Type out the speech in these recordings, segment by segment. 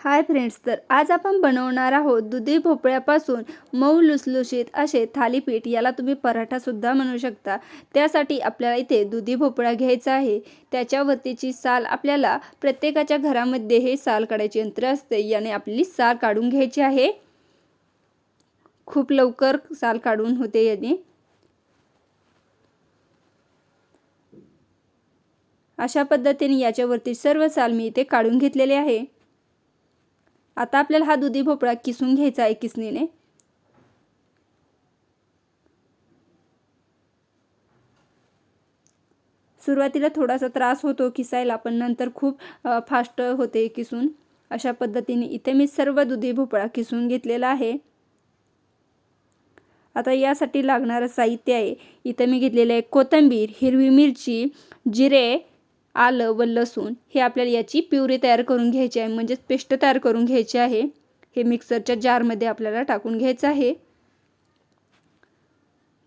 Hi friends तर आज आपण बनवणार आहोत दुधी भोपळ्यापासून मऊ लुसलुशीत असे थालीपीठ. याला तुम्ही पराठासुद्धा म्हणू शकता. त्यासाठी आपल्याला इथे दुधी भोपळा घ्यायचा आहे. त्याच्यावरतीची साल आपल्याला प्रत्येकाच्या घरामध्ये हे साल काढायचे यंत्र असते. याने आपली साल काढून घ्यायची आहे. खूप लवकर साल काढून होते याने. अशा पद्धतीने याच्यावरती सर्व साल मी इथे काढून घेतलेले आहे. आता आपल्याला हा दुधी भोपळा किसून घ्यायचा आहे किसणीने. सुरुवातीला थोडासा त्रास होतो किसायला पण नंतर खूप फास्ट होते किसून. अशा पद्धतीने इथे मी सर्व दुधी भोपळा किसून घेतलेला आहे. आता यासाठी लागणारं साहित्य आहे. इथं मी घेतलेलं आहे कोथिंबीर हिरवी मिरची जिरे आलं व लसूण हे आपल्याला याची प्युरी तयार करून घ्यायची आहे. म्हणजेच पेस्ट तयार करून घ्यायची आहे. हे मिक्सरच्या जारमध्ये आपल्याला टाकून घ्यायचं आहे.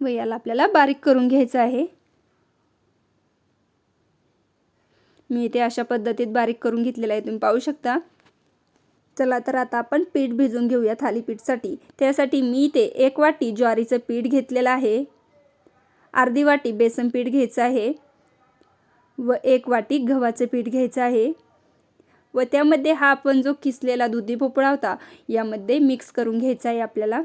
व याला आपल्याला बारीक करून घ्यायचं आहे. मी इथे अशा पद्धतीत बारीक करून घेतलेलं आहे. तुम्ही पाहू शकता. चला तर आता आपण पीठ भिजून घेऊया थालीपीठसाठी. त्यासाठी मी इथे एक वाटी ज्वारीचं पीठ घेतलेलं आहे. अर्धी वाटी बेसन पीठ घ्यायचं आहे. व एक वाटी गव्हाचं पीठ घ्यायचं आहे. व त्यामध्ये हा आपण जो किसलेला दुधी भोपळा होता यामध्ये मिक्स करून घ्यायचा आहे आपल्याला.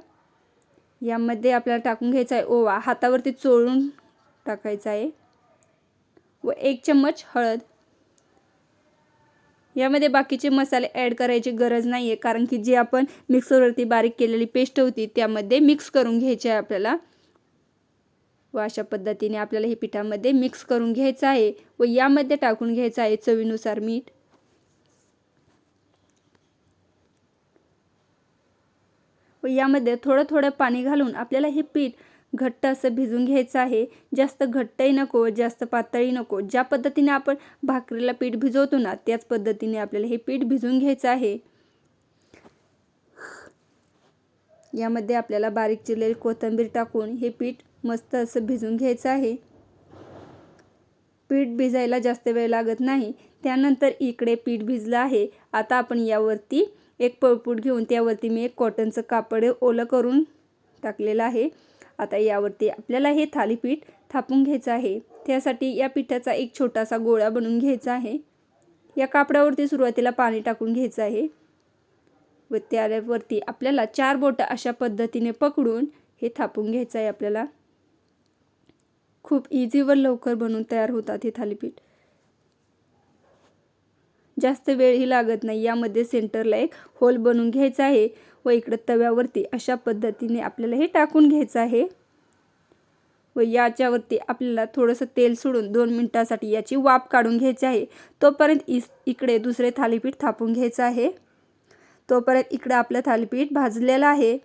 यामध्ये आपल्याला टाकून घ्यायचा आहे ओवा. हातावरती चोळून टाकायचा आहे. व एक चम्मच हळद. यामध्ये बाकीचे मसाले ॲड करायची गरज नाही आहे कारण की जी आपण मिक्सरवरती बारीक केलेली पेस्ट होती त्यामध्ये मिक्स करून घ्यायची आहे आपल्याला. व अशा पद्धतीने आपल्याला हे पिठामध्ये मिक्स करून घ्यायचं आहे व यामध्ये टाकून घ्यायचं आहे चवीनुसार मीठ. व यामध्ये थोडं थोडं पाणी घालून आपल्याला हे पीठ घट्ट असं भिजून घ्यायचं आहे. जास्त घट्टही नको जास्त पातळी नको. ज्या पद्धतीने आपण भाकरीला पीठ भिजवतो ना त्याच पद्धतीने आपल्याला हे पीठ भिजून घ्यायचं आहे. यामध्ये आपल्याला बारीक चिरलेली कोथिंबीर टाकून हे पीठ मस्त असं भिजून घ्यायचं आहे. पीठ भिजायला जास्त वेळ लागत नाही. त्यानंतर इकडे पीठ भिजलं आहे. आता आपण यावरती एक पळपूट घेऊन त्यावरती मी एक कॉटनचं कापड ओलं करून टाकलेलं आहे. आता यावरती आपल्याला हे थालीपीठ थापून घ्यायचं आहे. त्यासाठी या पिठाचा एक छोटासा गोळा बनवून घ्यायचा आहे. या कापडावरती सुरुवातीला पाणी टाकून घ्यायचं आहे. व त्यावरती आपल्याला चार बोटं अशा पद्धतीने पकडून हे थापून घ्यायचं आहे आपल्याला. खूप इझी व लवकर बनवून तयार होतात हे थालीपीठ. जास्त वेळही लागत नाही. यामध्ये सेंटरला एक होल बनवून घ्यायचा आहे व इकडं तव्यावरती अशा पद्धतीने आपल्याला हे टाकून घ्यायचं आहे. व याच्यावरती आपल्याला थोडंसं तेल सोडून दोन मिनटासाठी याची वाफ काढून घ्यायची आहे. तोपर्यंत इस इकडे दुसरे थालीपीठ थापून घ्यायचं आहे. तोपर्यंत इकडं आपलं थालीपीठ भाजलेलं आहे.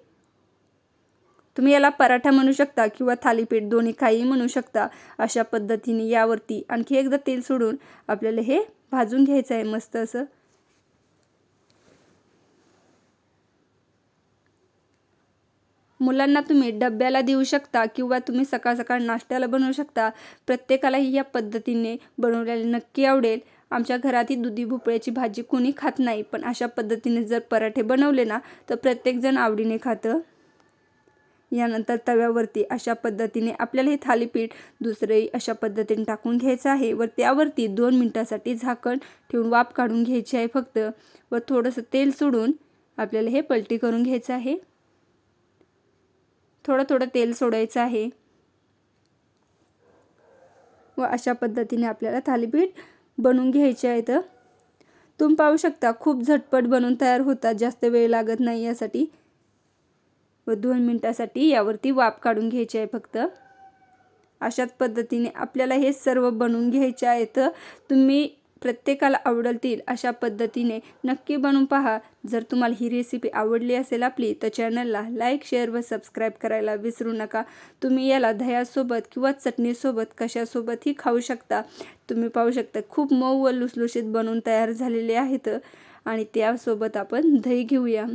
तुम्ही याला पराठा म्हणू शकता किंवा थालीपीठ दोन्ही काही म्हणू शकता अशा पद्धतीने यावरती आणखी एकदा तेल सोडून आपल्याला हे भाजून घ्यायचं आहे मस्त असं. मुलांना तुम्ही डब्याला देऊ शकता किंवा तुम्ही सकाळ सकाळ नाश्त्याला बनवू शकता. प्रत्येकालाही या पद्धतीने बनवलेले नक्की आवडेल. आमच्या घरातील दुधी भोपळ्याची भाजी कुणी खात नाही पण अशा पद्धतीने जर पराठे बनवले ना तर प्रत्येकजण आवडीने खातं. यानंतर तव्यावरती अशा पद्धतीने आपल्याला हे थालीपीठ दुसरंही अशा पद्धतीने टाकून घ्यायचं आहे व त्यावरती दोन मिनटासाठी झाकण ठेवून वाफ काढून घ्यायची आहे फक्त व थोडंसं तेल सोडून आपल्याला हे पलटी करून घ्यायचं आहे. थोडं थोडं तेल सोडायचं आहे. व अशा पद्धतीने आपल्याला थालीपीठ बनवून घ्यायचे आहेत तुम्ही पाहू शकता खूप झटपट बनवून तयार होतात जास्त वेळ लागत नाही यासाठी. व दोन मिनटासाठी यावरती वाफ काढून घ्यायची आहे फक्त. अशाच पद्धतीने आपल्याला हे सर्व बनवून घ्यायचे आहेत तुम्ही प्रत्येकाला आवडतील अशा पद्धतीने नक्की बनवून पहा. जर तुम्हाला ही रेसिपी आवडली असेल आपली तर चॅनलला लाईक शेअर व सबस्क्राईब करायला विसरू नका. तुम्ही याला दह्यासोबत किंवा चटणीसोबत कशासोबतही खाऊ शकता. तुम्ही पाहू शकता खूप मऊ व लुसलुशीत बनवून तयार झालेले आहेत. आणि त्यासोबत आपण दही घेऊया.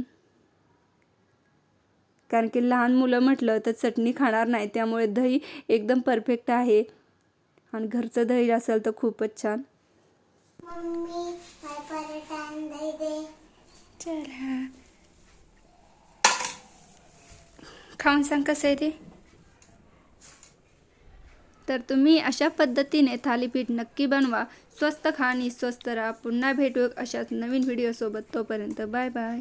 कारण की लहान मुलं म्हटलं तर चटणी खाणार नाही त्यामुळे दही एकदम परफेक्ट आहे. आणि घरचं दही असेल तर खूपच छान. चला. खाऊन सांग कसं आहे ते? तर तुम्ही अशा पद्धतीने थालीपीठ नक्की बनवा. स्वस्त खा आणि स्वस्त राहा. पुन्हा भेटू अशाच नवीन व्हिडिओसोबत तोपर्यंत बाय बाय.